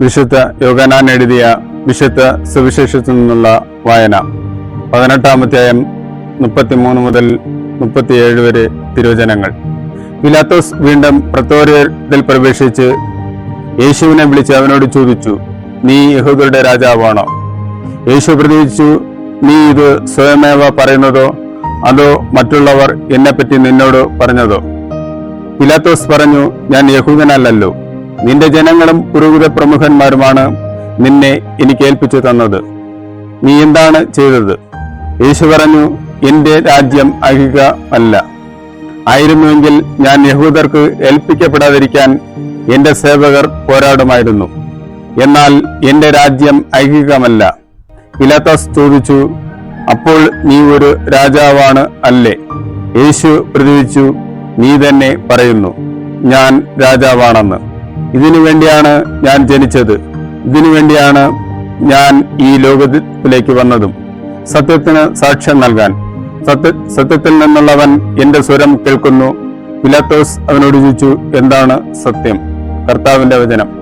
വിശുദ്ധ യോഗനാൻ എഴുതിയ വിശുദ്ധ സുവിശേഷത്തിൽ നിന്നുള്ള വായന. പതിനെട്ടാമധ്യായം മുപ്പത്തിമൂന്ന് മുതൽ മുപ്പത്തിയേഴ് വരെ തിരുവചനങ്ങൾ. പിലാത്തോസ് വീണ്ടും പ്രത്തോരത്തിൽ പ്രവേശിച്ച് യേശുവിനെ വിളിച്ച് അവനോട് ചോദിച്ചു നീ യഹൂദരുടെ രാജാവാണോ? യേശു പ്രതികരിച്ചു നീ ഇത് സ്വയമേവ പറയുന്നതോ? അതോ മറ്റുള്ളവർ എന്നെപ്പറ്റി നിന്നോട് പറഞ്ഞതോ? പിലാത്തോസ് പറഞ്ഞു ഞാൻ യഹൂദനല്ലല്ലോ. നിന്റെ ജനങ്ങളും പുരോഹിത പ്രമുഖന്മാരുമാണ് നിന്നെ എനിക്ക് ഏൽപ്പിച്ചു തന്നത്. നീ എന്താണ് ചെയ്തത്? യേശു പറഞ്ഞു എന്റെ രാജ്യം അഹിക അല്ല. ആയിരുന്നുവെങ്കിൽ ഞാൻ യഹൂദർക്ക് ഏൽപ്പിക്കപ്പെടാതിരിക്കാൻ എന്റെ സേവകർ പോരാടുമായിരുന്നു. എന്നാൽ എന്റെ രാജ്യം ഐഹികമല്ല. പിലാത്തോസ് ചോദിച്ചു അപ്പോൾ നീ ഒരു രാജാവാണ് അല്ലേ? യേശു പ്രതിവിച്ചു നീ തന്നെ പറയുന്നു ഞാൻ രാജാവാണെന്ന്. ഇതിനു വേണ്ടിയാണ് ഞാൻ ജനിച്ചത്. ഇതിനു വേണ്ടിയാണ് ഞാൻ ഈ ലോകത്തിലേക്ക് വന്നതും. സത്യത്തിന് സാക്ഷ്യം നൽകാൻ. സത്യ സത്യത്തിൽ നിന്നുള്ളവൻ എന്റെ സ്വരം കേൾക്കുന്നു. പിലാത്തോസ് അവനോട് ചോദിച്ചു എന്താണ് സത്യം? കർത്താവിന്റെ വചനം.